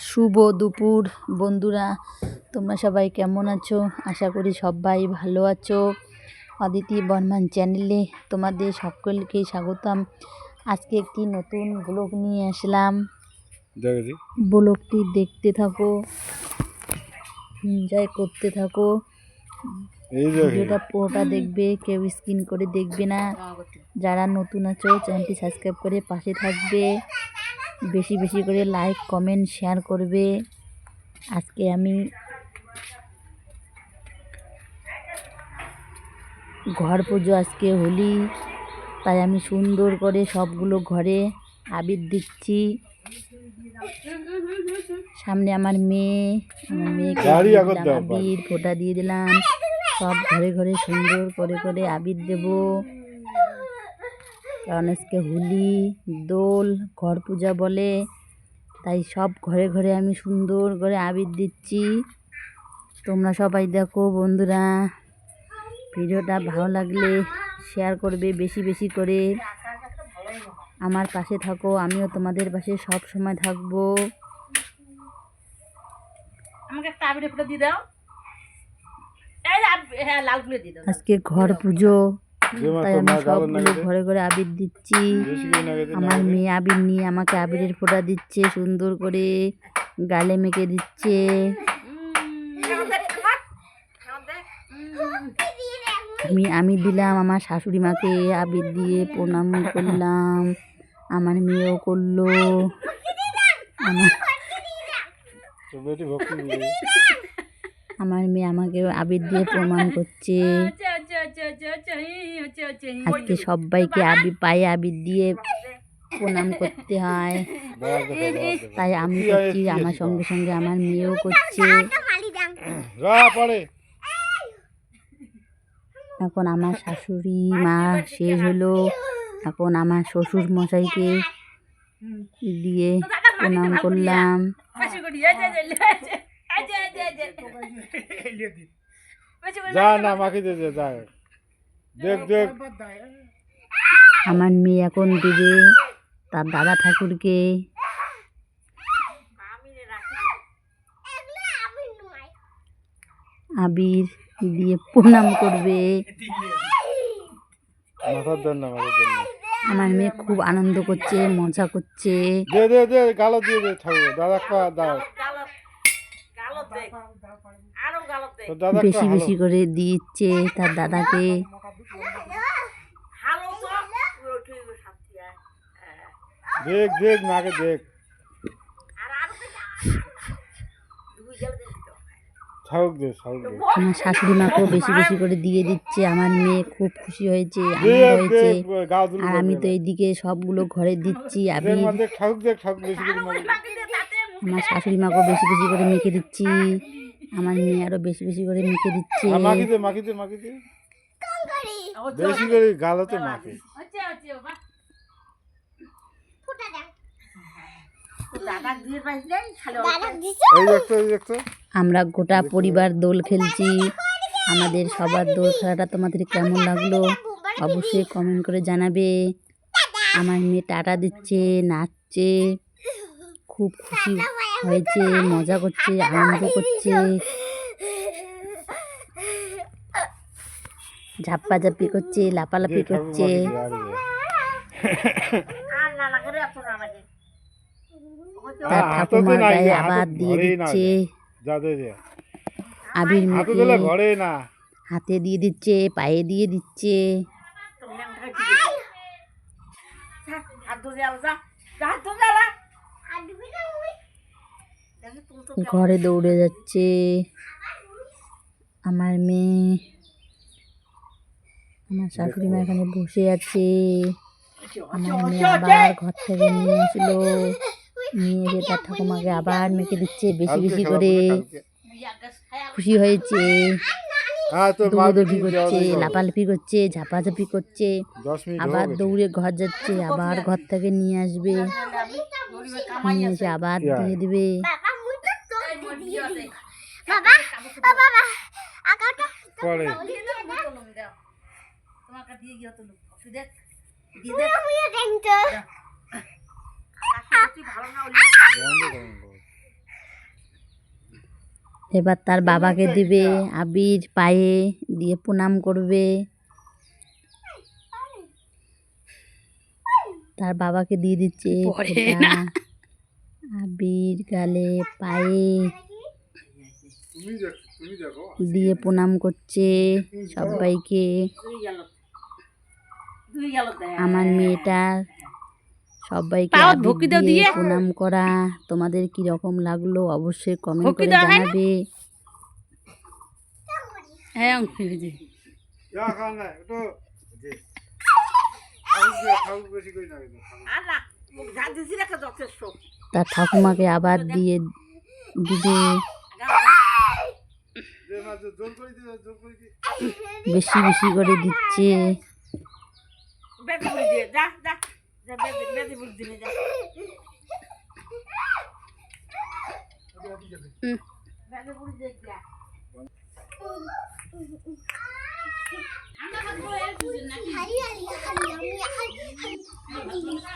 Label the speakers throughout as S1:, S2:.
S1: শুভ দুপুর বন্ধুরা। তোমরা সবাই কেমন আছো? আশা করি সবাই ভালো আছো। অদিতি বর্মান চ্যানেলে তোমাদের সকলকে স্বাগতম। আজকে একটি নতুন ব্লগ নিয়ে আসলাম। ব্লগটি দেখতে থাকো এনজয় করতে থাকো।
S2: এই
S1: ভিডিওটা পুরোটা দেখবে কেউ স্ক্রিন করে দেখবে না। যারা নতুন আছো চ্যানেলটি সাবস্ক্রাইব করে পাশে থাকবে। বেশি বেশি করে লাইক কমেন্ট শেয়ার করবে। আজকে আমি ঘর পুজো আজকে হোলি তাই আমি সুন্দর করে সবগুলো ঘরে আবির দিচ্ছি। সামনে আমার মেয়ে আমার মেয়েকে আবির ফোঁটা দিয়ে দিলাম। সব ঘরে ঘরে সুন্দর করে করে আবির দেব। কারণ আজকে হোলি দোল ঘর পূজা বলে। তাই সব ঘরে ঘরে আমি সুন্দর করে আবির দিচ্ছি। তোমরা সবাই দেখো বন্ধুরা ভিডিওটা ভালো লাগলে শেয়ার করবে বেশি বেশি করে। আমার পাশে থাকো আমিও তোমাদের পাশে সব সময় থাকব।
S3: আমাকে একটা আবিরে দিয়ে দাও। এই যে আব- হ্যাঁ
S1: আজকে ঘর পুজো তাই আমি সবগুলো ঘরে ঘরে আবির দিচ্ছি। আমার মেয়ে আবির নিয়ে আমাকে আবিরের ফোঁটা দিচ্ছে সুন্দর করে গালে মেখে দিচ্ছে। আমি আমি দিলাম আমার শাশুড়ি মাকে আবির দিয়ে প্রণাম করলাম। আমার মেয়েও করল। আমার আমার মেয়ে আমাকে আবির দিয়ে প্রমাণ করছে। আজকে সবাইকে আবির পায়ে আবির দিয়ে প্রণাম করতে হয়। তাই আমি করছি আমার সঙ্গে সঙ্গে আমার মেয়েও করছে। এখন আমার শাশুড়ি মা শেষ হলো। এখন আমার শ্বশুর মশাইকে দিয়ে প্রণাম করলাম।
S3: যে,
S2: না মাকে দে দে যা।
S1: আমার মেয়ে এখন দেবে তার দাদা ঠাকুরকে। আবির দিয়ে প্রণাম করবে। আমার মেয়ে খুব আনন্দ করছে মজা করছে।
S2: দে দে দে গালো দিয়ে দে ঠাকুর। দাদা কা দাও।
S3: গালত, গালত দে। আরও গালত দে।
S2: তো দাদা
S1: বেশি বেশি করে দিচ্ছে তার দাদাকে।
S3: হালো তো, পুরো ঠিক শান্তি। হ্যাঁ।
S2: দেখ দেখ মাকে দেখ।
S1: আমার শাশুড়ি মাকেও বেশি বেশি করে দিয়ে দিচ্ছে আমার মেয়ে খুব খুশি হয়েছে আনন্দ হয়েছে। আর আমি তো এইদিকে সবগুলো ঘরে দিচ্ছি আমার শাশুড়ি মাকেও বেশি বেশি করে মেখে দিচ্ছি আমার মেয়ে আরও বেশি বেশি করে মেখে দিচ্ছে।
S2: বেশি করে গালোতে মাকে
S1: আমরা গোটা পরিবার দোল খেলছি। আমাদের সবার দোল খেলাটা তোমাদের কেমন লাগল? অবশ্যই কমেন্ট করে জানাবে। আমার মেয়ে টাটা দিচ্ছে নাচছে। খুব খুশি হয়েছে মজা করছে আনন্দ করছে। ঝাপ্পাঝাপ্পি করছে লাপালাপি করছে। তার ঠাকুমার গায়ে আবার দিয়ে দিচ্ছে। আবির
S2: হাতে
S1: মেখে দিয়ে দিচ্ছে পায়ে দিয়ে দিচ্ছে। ঘরে দৌড়ে যাচ্ছে। আমার মেয়ে। আমার শাশুড়ি মা এখানে বসে আছে। আমার মেয়ে আবার ঘর থেকে নিয়ে আসলো নিয়ে এসে তার ঠাকুমাকে আবার মেখে দিচ্ছে বেশি বেশি করে। খুশি হয়েছে।
S2: হ্যাঁ তো
S1: দৌড়দৌড়ি করছে। লাপালাপি করছে ঝাপাঝাপি করছে। আবার দৌড়ে ঘর যাচ্ছে আবার ঘর থেকে নিয়ে আসবে। নিয়ে এসে আবার? দিয়ে দিবে।
S2: পরে।
S3: দিয়ে গিয়ে তো লোক দেখ। দিয়ে।
S1: এবার তার বাবাকে দিবে আবির পায়ে দিয়ে প্রণাম করবে। তার বাবাকে দিয়ে দিচ্ছে
S3: না।
S1: আবির গালে পায়ে
S2: তুমি দেখো তুমি দেখো।
S1: দিয়ে প্রণাম করছে সবাইকে
S3: দুই গেল দুই গেল দেখ
S1: আমার মেয়েটার সবাইকে
S3: ভক্তি দাও
S1: দিয়ে। প্রণাম করা। তোমাদের কি রকম লাগল অবশ্যই কমেন্ট করে
S3: দেওয়া
S1: জানাবে।
S3: হ্যাঁ
S1: তার ঠাকুমাকে আবার দিয়ে দিবে। বেশি বেশি করে দিচ্ছে।
S3: বেদি বুড়ি দিয়ে যা যা যা বেদি বেদি বুড়ি দিয়ে যা বেদি বুড়ি দিয়ে যা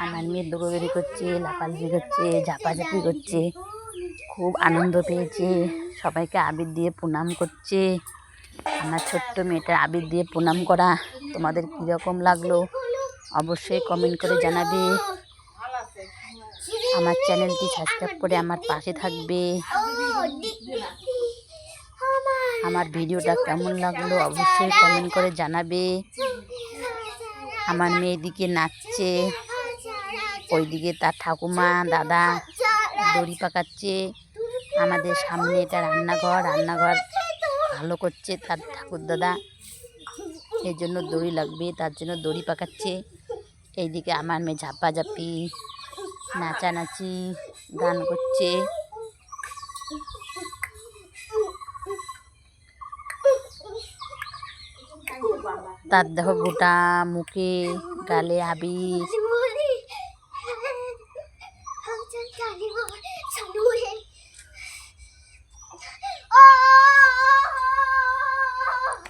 S1: আমার মেয়ে দৌড়াদৌড়ি করছে লাফালাফি করছে ঝাপাঝাপি করছে। খুব আনন্দ পেয়েছে। সবাইকে আবির দিয়ে প্রণাম করছে। আমার ছোট্ট মেয়েটার আবির দিয়ে প্রণাম করা তোমাদের কীরকম লাগল? অবশ্যই কমেন্ট করে জানাবে। আমার চ্যানেলটি সাবস্ক্রাইব করে আমার পাশে থাকবে। আমার ভিডিওটা কেমন লাগল অবশ্যই কমেন্ট করে জানাবে। আমার মেয়েদিকে নাচছে, ওইদিকে তার ঠাকুমা, দাদা দড়ি পাকাচ্ছে। আমাদের সামনে এটা রান্নাঘর রান্নাঘর ভালো করছে তার ঠাকুর দাদা। এই জন্য দড়ি লাগবে তার জন্য দড়ি পাকাচ্ছে এইদিকে আমার মেয়ে ঝাপাঝাপি নাচানাচি গান করছে তার দেখো গোটা মুখে গালে আবির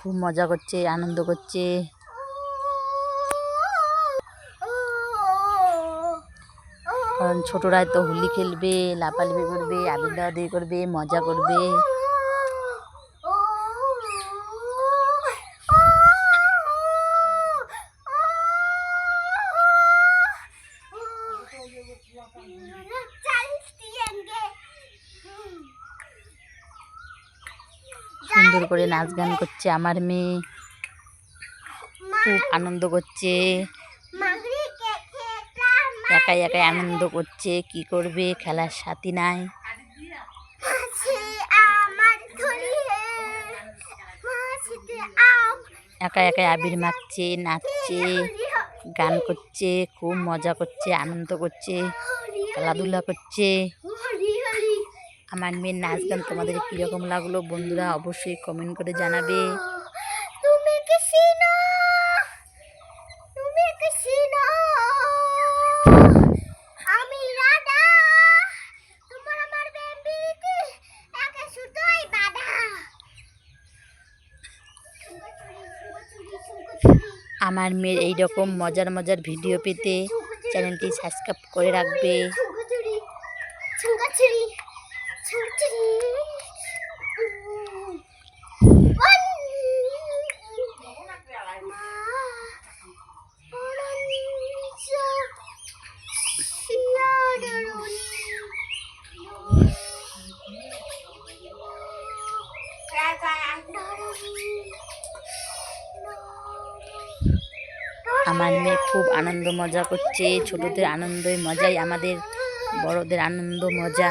S1: খুব মজা করছে, আনন্দ করছে। কারণ ছোটরা তো হোলি খেলবে, লাপালাপি করবে, আবির দাওয়া দিয়ে করবে, মজা করবে। নাচ গান করছে, আমার মেয়ে। খুব আনন্দ করছে। একাই একাই আনন্দ করছে, কি করবে? খেলার সাথী নাই। একা একাই আবির মাখছে নাচছে, গান করছে, খুব মজা করছে, আনন্দ করছে, খেলাধুলা করছে। আমার মেয়ের নাচ গান তোমাদের কীরকম লাগল বন্ধুরা অবশ্যই কমেন্ট করে জানাবে।
S4: আমার
S1: মেয়ের এইরকম মজার মজার ভিডিও পেতে চ্যানেলটি সাবস্ক্রাইব করে রাখবে। আমার মেয়ে খুব আনন্দ মজা করছে ছোটদের আনন্দই মজাই আমাদের বড়দের আনন্দ মজা।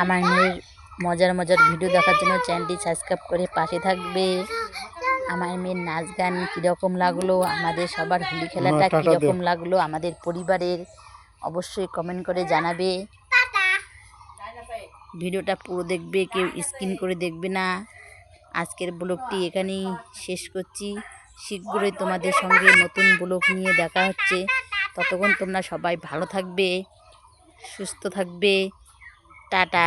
S1: আমার মেয়ের মজার মজার ভিডিও দেখার জন্য চ্যানেলটি সাবস্ক্রাইব করে পাশে থাকবে। আমার মেয়ের নাচ গান কীরকম লাগল আমাদের সবার হোলি খেলাটা কীরকম লাগল আমাদের পরিবারের অবশ্যই কমেন্ট করে জানাবে। ভিডিওটা পুরো দেখবে কেউ স্ক্রিন করে দেখবে না আজকের ব্লগটি এখানেই শেষ করছি শীঘ্রই তোমাদের সঙ্গে নতুন ব্লগ নিয়ে দেখা হচ্ছে ততক্ষণ তোমরা সবাই ভালো থাকবে সুস্থ থাকবে টাটা